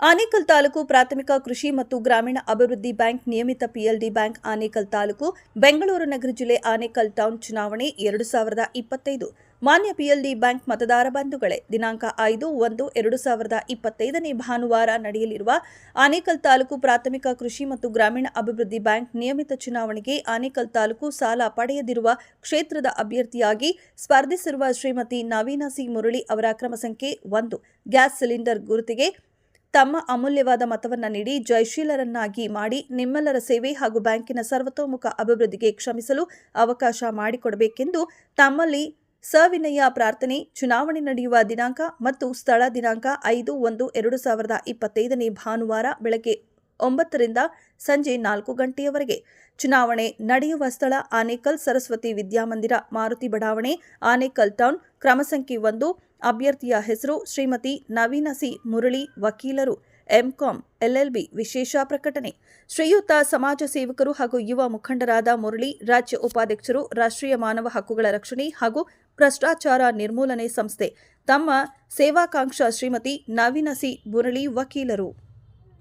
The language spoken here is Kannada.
ಆನೇಕಲ್ ತಾಲೂಕು ಪ್ರಾಥಮಿಕ ಕೃಷಿ ಮತ್ತು ಗ್ರಾಮೀಣ ಅಭಿವೃದ್ಧಿ ಬ್ಯಾಂಕ್ ನಿಯಮಿತ ಪಿಎಲ್ಡಿ ಬ್ಯಾಂಕ್ ಆನೇಕಲ್ ತಾಲೂಕು ಬೆಂಗಳೂರು ನಗರ ಜಿಲ್ಲೆ ಆನೇಕಲ್ ಟೌನ್ ಚುನಾವಣೆ ಎರಡು ಸಾವಿರದ ಇಪ್ಪತ್ತೈದು. ಮಾನ್ಯ ಪಿಎಲ್ಡಿ ಬ್ಯಾಂಕ್ ಮತದಾರ ಬಂಧುಗಳೇ, ದಿನಾಂಕ ಐದು ಒಂದು ಎರಡು ಸಾವಿರದ ಇಪ್ಪತ್ತೈದನೇ ಭಾನುವಾರ ನಡೆಯಲಿರುವ ಆನೇಕಲ್ ತಾಲೂಕು ಪ್ರಾಥಮಿಕ ಕೃಷಿ ಮತ್ತು ಗ್ರಾಮೀಣ ಅಭಿವೃದ್ಧಿ ಬ್ಯಾಂಕ್ ನಿಯಮಿತ ಚುನಾವಣೆಗೆ ಆನೇಕಲ್ ತಾಲೂಕು ಸಾಲ ಪಡೆಯದಿರುವ ಕ್ಷೇತ್ರದ ಅಭ್ಯರ್ಥಿಯಾಗಿ ಸ್ಪರ್ಧಿಸಿರುವ ಶ್ರೀಮತಿ ನವೀನಾ ಸಿ ಮುರಳಿ ಅವರ ಕ್ರಮ ಸಂಖ್ಯೆ ಒಂದು. ಗ್ಯಾಸ್ ಸಿಲಿಂಡರ್ ಗುರುತಿಗೆ ತಮ್ಮ ಅಮೂಲ್ಯವಾದ ಮತವನ್ನು ನೀಡಿ ಜಯಶೀಲರನ್ನಾಗಿ ಮಾಡಿ ನಿಮ್ಮೆಲ್ಲರ ಸೇವೆ ಹಾಗೂ ಬ್ಯಾಂಕಿನ ಸರ್ವತೋಮುಖ ಅಭಿವೃದ್ಧಿಗೆ ಕ್ಷಮಿಸಲು ಅವಕಾಶ ಮಾಡಿಕೊಡಬೇಕೆಂದು ತಮ್ಮಲ್ಲಿ ಸವಿನಯ ಪ್ರಾರ್ಥನೆ, ಚುನಾವಣೆ ನಡೆಯುವ ದಿನಾಂಕ ಮತ್ತು ಸ್ಥಳ ದಿನಾಂಕ ಐದು ಒಂದು ಎರಡು ಸಾವಿರದ ಇಪ್ಪತ್ತೈದನೇ ಭಾನುವಾರ ಬೆಳಗ್ಗೆ ಒಂಬತ್ತರಿಂದ ಸಂಜೆ ನಾಲ್ಕು ಗಂಟೆಯವರೆಗೆ. ಚುನಾವಣೆ ನಡೆಯುವ ಸ್ಥಳ ಆನೇಕಲ್ ಸರಸ್ವತಿ ವಿದ್ಯಾಮಂದಿರ, ಮಾರುತಿ ಬಡಾವಣೆ, ಆನೇಕಲ್ ಟೌನ್ ಕ್ರಮ ಸಂಖ್ಯೆ ಒಂದು ಅಭ್ಯರ್ಥಿಯ ಹೆಸರು ಶ್ರೀಮತಿ ನವೀನ ಸಿ. ಮುರಳಿ, ವಕೀಲರು, ಎಂಕಾಂ, ಎಲ್ಎಲ್ಬಿ ವಿಶೇಷ ಪ್ರಕಟಣೆ. ಶ್ರೀಯುತ ಸಮಾಜ ಸೇವಕರು ಹಾಗೂ ಯುವ ಮುಖಂಡರಾದ ಮುರಳಿ, ರಾಜ್ಯ ಉಪಾಧ್ಯಕ್ಷರು, ರಾಷ್ಟ್ರೀಯ ಮಾನವ ಹಕ್ಕುಗಳ ರಕ್ಷಣೆ ಹಾಗೂ ಭ್ರಷ್ಟಾಚಾರ ನಿರ್ಮೂಲನೆ ಸಂಸ್ಥೆ. ತಮ್ಮ ಸೇವಾಕಾಂಕ್ಷ ಶ್ರೀಮತಿ ನವೀನ ಸಿ. ಮುರಳಿ, ವಕೀಲರು.